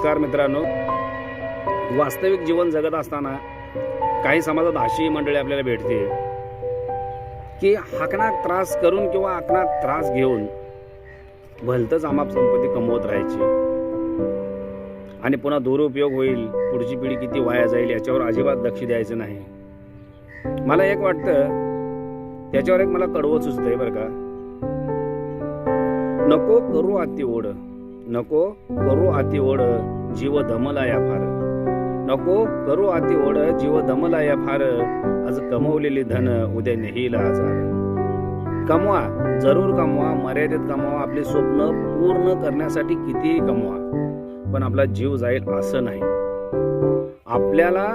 नमस्कार मित्रांनो. वास्तविक जीवन जगत असताना काही समाजात अशी मंडळी आपल्याला भेटते की हाकणात त्रास करून किंवा आकणात त्रास घेऊन भलतंच आमाप संपत्ती कमवत राहायची. आणि पुन्हा दुरुपयोग होईल पुढची पिढी किती वाया जाईल याच्यावर अजिबात लक्ष द्यायचं नाही. मला एक वाटतं त्याच्यावर एक मला कडवं सुचतंय बरं का. नको करू आत्ती ओढ नको करू अति ओढ जीव दमलाया फार. नको करू अति ओढ जीव दमलाया फार. आज कमवलेली धन उद्या नेहील आजार. कमवा जरूर कमवा मर्यादित कमवा आपली स्वप्न पूर्ण करण्यासाठी कितीही कमवा पण आपला जीव जाईल असं नाही. आपल्याला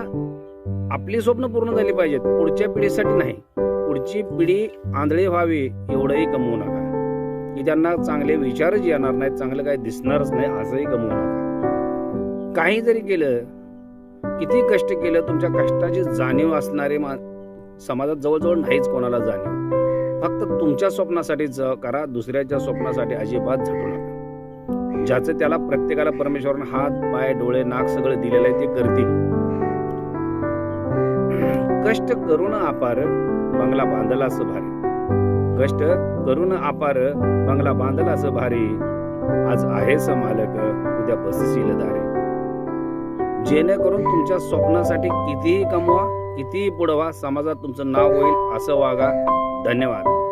आपली स्वप्न पूर्ण झाली पाहिजेत पुढच्या पिढीसाठी नाही. पुढची पिढी आंधळी व्हावी एवढंही कमवू नका. की त्यांना चांगले विचारच येणार नाहीत चांगलं काही दिसणारच नाही असंही गमवू नका काही जरी केलं किती कष्ट केलं तुमच्या कष्टाची जाणीव असणारे मा समाजात जवळजवळ नाहीच कोणाला जाणीव. फक्त तुमच्या स्वप्नासाठीच करा दुसऱ्याच्या स्वप्नासाठी अजिबात झटू नका. ज्याचं त्याला प्रत्येकाला परमेश्वरानं हात पाय डोळे नाक सगळं दिलेलं आहे ते करतील. कष्ट करून अपार बंगला बांधला असं भारी. कष्ट करून अपार बंगला बांधला भारी. आज आहेस मालक उद्या बसशील दारे. जेणेकरून तुमच्या स्वप्नासाठी कितीही कमवा कितीही पुढवा समाजात तुमचं नाव होईल असं वागा. धन्यवाद.